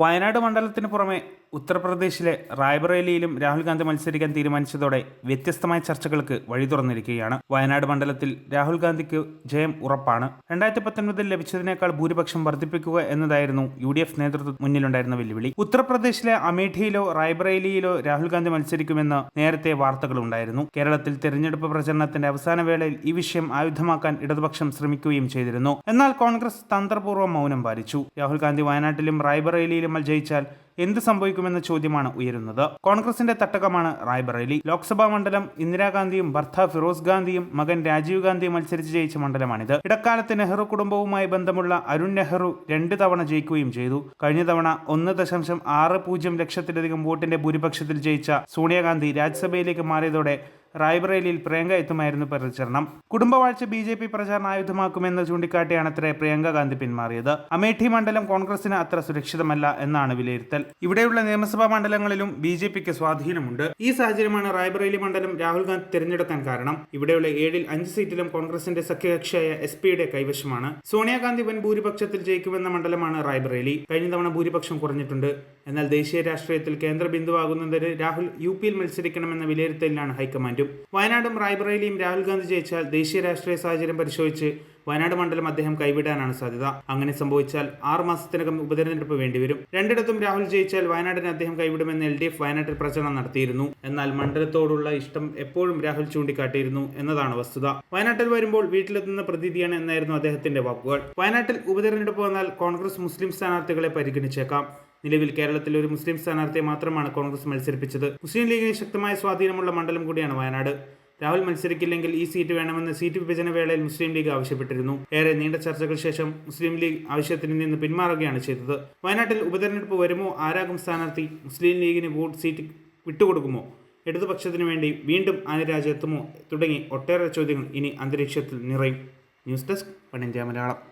വയനാട് മണ്ഡലത്തിന് പുറമെ ഉത്തർപ്രദേശിലെ റായ്ബറേലിയിലും രാഹുൽ ഗാന്ധി മത്സരിക്കാൻ തീരുമാനിച്ചതോടെ വ്യത്യസ്തമായ ചർച്ചകൾക്ക് വഴി തുറന്നിരിക്കുകയാണ്. വയനാട് മണ്ഡലത്തിൽ രാഹുൽ ഗാന്ധിക്ക് ജയം ഉറപ്പാണ്. രണ്ടായിരത്തി പത്തൊൻപതിൽ ലഭിച്ചതിനേക്കാൾ ഭൂരിപക്ഷം വർദ്ധിപ്പിക്കുക എന്നതായിരുന്നു യു ഡി എഫ് നേതൃത്വം മുന്നിലുണ്ടായിരുന്ന വെല്ലുവിളി. ഉത്തർപ്രദേശിലെ അമേഠിയിലോ റായ്ബറേലിയിലോ രാഹുൽ ഗാന്ധി മത്സരിക്കുമെന്ന് നേരത്തെ വാർത്തകളുണ്ടായിരുന്നു. കേരളത്തിൽ തെരഞ്ഞെടുപ്പ് പ്രചരണത്തിന്റെ അവസാന വേളയിൽ ഈ വിഷയം ആയുധമാക്കാൻ ഇടതുപക്ഷം ശ്രമിക്കുകയും ചെയ്തിരുന്നു. എന്നാൽ കോൺഗ്രസ് തന്ത്രപൂർവം മൗനം പാലിച്ചു. രാഹുൽ ഗാന്ധി വയനാട്ടിലും റായ്ബറേലിയിലും ജയിച്ചാൽ എന്ത് സംഭവിക്കുമെന്ന ചോദ്യമാണ് ഉയരുന്നത്. കോൺഗ്രസിന്റെ തട്ടകമാണ് റായ്ബറേലി. ലോക്സഭാ മണ്ഡലം ഇന്ദിരാഗാന്ധിയും ഭർത്താവ് ഫിറോസ് ഗാന്ധിയും മകൻ രാജീവ് ഗാന്ധിയും മത്സരിച്ച് ജയിച്ച മണ്ഡലമാണിത്. ഇടക്കാലത്ത് നെഹ്റു കുടുംബവുമായി ബന്ധമുള്ള അരുൺ നെഹ്റു രണ്ട് തവണ ജയിക്കുകയും ചെയ്തു. കഴിഞ്ഞ തവണ ഒന്ന് ദശാംശം ആറ് പൂജ്യം ലക്ഷത്തിലധികം വോട്ടിന്റെ ഭൂരിപക്ഷത്തിൽ ജയിച്ച സോണിയാഗാന്ധി രാജ്യസഭയിലേക്ക് മാറിയതോടെ റായ്ബറേലിയിൽ പ്രിയങ്ക എത്തുമായിരുന്നു പ്രചരണം. കുടുംബവാഴ്ച ബി ജെ പി പ്രചാരണ ആയുധമാക്കുമെന്ന് ചൂണ്ടിക്കാട്ടിയാണ് അത്ര പ്രിയങ്ക ഗാന്ധി പിന്മാറിയത്. അമേഠി മണ്ഡലം കോൺഗ്രസിന് അത്ര സുരക്ഷിതമല്ല എന്നാണ് വിലയിരുത്തൽ. ഇവിടെയുള്ള നിയമസഭാ മണ്ഡലങ്ങളിലും ബി ജെ പിക്ക് സ്വാധീനമുണ്ട്. ഈ സാഹചര്യമാണ് റായ്ബറേലി മണ്ഡലം രാഹുൽ ഗാന്ധി തിരഞ്ഞെടുക്കാൻ കാരണം. ഇവിടെയുള്ള ഏഴിൽ അഞ്ച് സീറ്റിലും കോൺഗ്രസിന്റെ സഖ്യകക്ഷിയായ എസ് പിയുടെ കൈവശമാണ്. സോണിയാഗാന്ധി വൻ ഭൂരിപക്ഷത്തിൽ ജയിക്കുമെന്ന മണ്ഡലമാണ് റായ്ബറേലി. കഴിഞ്ഞ തവണ ഭൂരിപക്ഷം കുറഞ്ഞിട്ടുണ്ട്. എന്നാൽ ദേശീയ രാഷ്ട്രീയത്തിൽ കേന്ദ്ര ബിന്ദുവാകുന്നതിന് രാഹുൽ യു പിയിൽ മത്സരിക്കണമെന്ന വിലയിരുത്തലിലാണ് ഹൈക്കമാൻഡും. വയനാടും റായ്ബറേലിയും രാഹുൽ ഗാന്ധി ജയിച്ചാൽ ദേശീയ രാഷ്ട്രീയ സാഹചര്യം പരിശോധിച്ച് വയനാട് മണ്ഡലം അദ്ദേഹം കൈവിടാനാണ് സാധ്യത. അങ്ങനെ സംഭവിച്ചാൽ ആറ് മാസത്തിനകം ഉപതെരഞ്ഞെടുപ്പ് വേണ്ടിവരും. രണ്ടിടത്തും രാഹുൽ ജയിച്ചാൽ വയനാടിനെ അദ്ദേഹം കൈവിടുമെന്ന് എൽ ഡി എഫ് വയനാട്ടിൽ പ്രചരണം നടത്തിയിരുന്നു. എന്നാൽ മണ്ഡലത്തോടുള്ള ഇഷ്ടം എപ്പോഴും രാഹുൽ ചൂണ്ടിക്കാട്ടിയിരുന്നു എന്നതാണ് വസ്തുത. വയനാട്ടിൽ വരുമ്പോൾ വീട്ടിലെത്തുന്ന പ്രതീതിയാണ് എന്നായിരുന്നു അദ്ദേഹത്തിന്റെ വാക്കുകൾ. വയനാട്ടിൽ ഉപതെരഞ്ഞെടുപ്പ് വന്നാൽ കോൺഗ്രസ് മുസ്ലിം സ്ഥാനാർത്ഥികളെ പരിഗണിച്ചേക്കാം. നിലവിൽ കേരളത്തിൽ ഒരു മുസ്ലിം സ്ഥാനാർത്ഥിയെ മാത്രമാണ് കോൺഗ്രസ് മത്സരിപ്പിച്ചത്. മുസ്ലിം ലീഗിന് ശക്തമായ സ്വാധീനമുള്ള മണ്ഡലം കൂടിയാണ് വയനാട്. രാഹുൽ മത്സരിക്കില്ലെങ്കിൽ ഈ സീറ്റ് വേണമെന്ന് സീറ്റ് വിഭജന വേളയിൽ മുസ്ലിം ലീഗ് ആവശ്യപ്പെട്ടിരുന്നു. ഏറെ നീണ്ട ചർച്ചകൾ ശേഷം മുസ്ലിം ലീഗ് ആവശ്യത്തിന് നിന്ന് പിന്മാറുകയാണ് ചെയ്തത്. വയനാട്ടിൽ ഉപതെരഞ്ഞെടുപ്പ് വരുമോ? ആരാകും സ്ഥാനാർത്ഥി? മുസ്ലിം ലീഗിന് വോട്ട് സീറ്റ് വിട്ടുകൊടുക്കുമോ? ഇടതുപക്ഷത്തിനു വേണ്ടി വീണ്ടും ആനിരാജ് എത്തുമോ തുടങ്ങി ഒട്ടേറെ ചോദ്യങ്ങൾ ഇനി അന്തരീക്ഷത്തിൽ നിറയും. News desk one Malayalam.